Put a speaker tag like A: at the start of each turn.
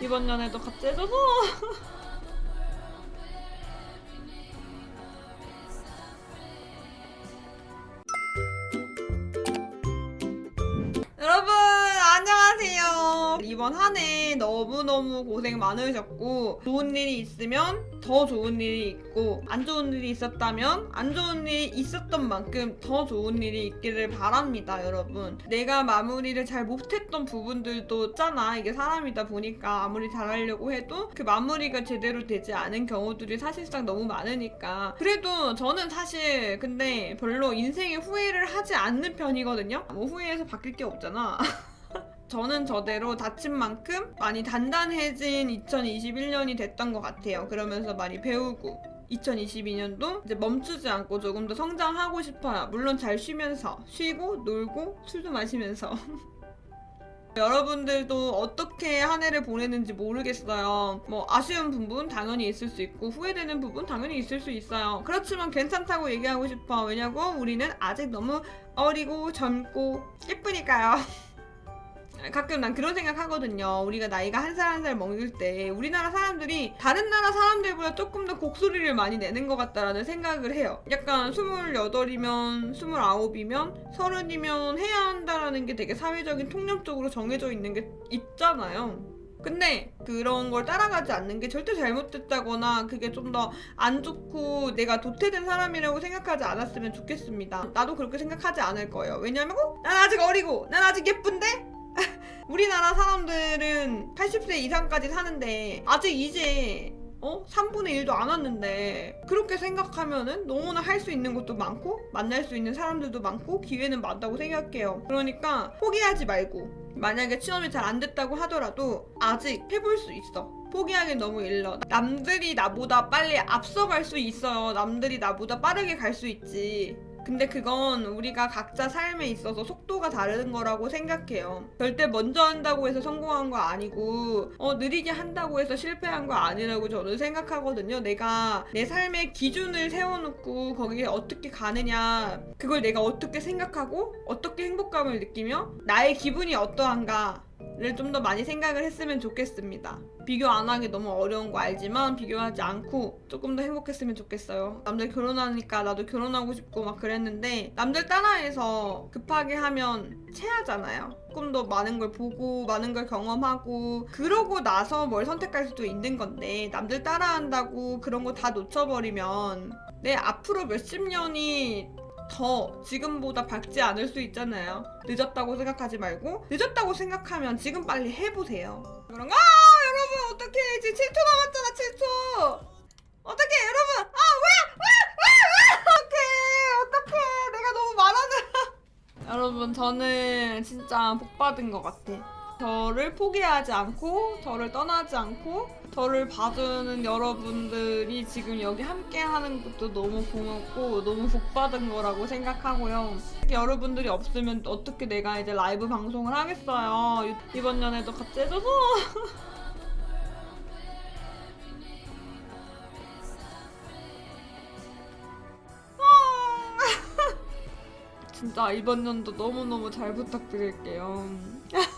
A: 이번 연애도 같이 해줘서 이번 한 해 너무너무 고생 많으셨고 좋은 일이 있으면 더 좋은 일이 있고 안 좋은 일이 있었다면 안 좋은 일이 있었던 만큼 더 좋은 일이 있기를 바랍니다 여러분. 내가 마무리를 잘 못했던 부분들도 있잖아. 이게 사람이다 보니까 아무리 잘하려고 해도 그 마무리가 제대로 되지 않은 경우들이 사실상 너무 많으니까 그래도 저는 사실 근데 별로 인생에 후회를 하지 않는 편이거든요. 뭐 후회해서 바뀔 게 없잖아. 저는 저대로 다친 만큼 많이 단단해진 2021년이 됐던 것 같아요. 그러면서 많이 배우고 2022년도 이제 멈추지 않고 조금 더 성장하고 싶어요. 물론 잘 쉬면서 쉬고 놀고 술도 마시면서 여러분들도 어떻게 한 해를 보내는지 모르겠어요. 뭐 아쉬운 부분 당연히 있을 수 있고 후회되는 부분 당연히 있을 수 있어요. 그렇지만 괜찮다고 얘기하고 싶어. 왜냐고 우리는 아직 너무 어리고 젊고 예쁘니까요. 가끔 난 그런 생각 하거든요. 우리가 나이가 한살 한 살 먹을 때 우리나라 사람들이 다른 나라 사람들보다 조금 더 곡소리를 많이 내는 것 같다라는 생각을 해요. 약간 28이면 29이면 30이면 해야 한다라는 게 되게 사회적인 통념적으로 정해져 있는 게 있잖아요. 근데 그런 걸 따라가지 않는 게 절대 잘못됐다거나 그게 좀 더 안 좋고 내가 도태된 사람이라고 생각하지 않았으면 좋겠습니다. 나도 그렇게 생각하지 않을 거예요. 왜냐면 어? 난 아직 어리고 난 아직 예쁜데 우리나라 사람들은 80세 이상까지 사는데 아직 이제 어? 3분의 1도 안 왔는데 그렇게 생각하면은 너무나 할 수 있는 것도 많고 만날 수 있는 사람들도 많고 기회는 많다고 생각해요. 그러니까 포기하지 말고 만약에 취업이 잘 안 됐다고 하더라도 아직 해볼 수 있어. 포기하기 너무 일러. 남들이 나보다 빨리 앞서갈 수 있어요. 남들이 나보다 빠르게 갈 수 있지. 근데 그건 우리가 각자 삶에 있어서 속도가 다른 거라고 생각해요. 절대 먼저 한다고 해서 성공한 거 아니고, 어, 느리게 한다고 해서 실패한 거 아니라고 저는 생각하거든요. 내가 내 삶의 기준을 세워놓고 거기에 어떻게 가느냐, 그걸 내가 어떻게 생각하고, 어떻게 행복감을 느끼며, 나의 기분이 어떠한가, 를 좀 더 많이 생각을 했으면 좋겠습니다. 비교 안 하기 너무 어려운 거 알지만 비교하지 않고 조금 더 행복했으면 좋겠어요. 남들 결혼하니까 나도 결혼하고 싶고 막 그랬는데 남들 따라해서 급하게 하면 체하잖아요. 조금 더 많은 걸 보고 많은 걸 경험하고 그러고 나서 뭘 선택할 수도 있는 건데 남들 따라한다고 그런 거 다 놓쳐버리면 내 앞으로 몇십 년이 더 지금보다 밝지 않을 수 있잖아요. 늦었다고 생각하지 말고 늦었다고 생각하면 지금 빨리 해보세요. 그런 거. 아 여러분 어떻게 이제 7초 남았잖아 7초. 어떻게 여러분 아 왜 왜 왜 왜 어떻게 어떻게 내가 너무 말하는. 여러분 저는 진짜 복 받은 것 같아. 저를 포기하지 않고 저를 떠나지 않고 저를 봐주는 여러분들이 지금 여기 함께 하는 것도 너무 고맙고 너무 복 받은 거라고 생각하고요. 여러분들이 없으면 어떻게 내가 이제 라이브 방송을 하겠어요. 이번 연애도 같이 해줘서 진짜 이번 연도 너무너무 잘 부탁드릴게요.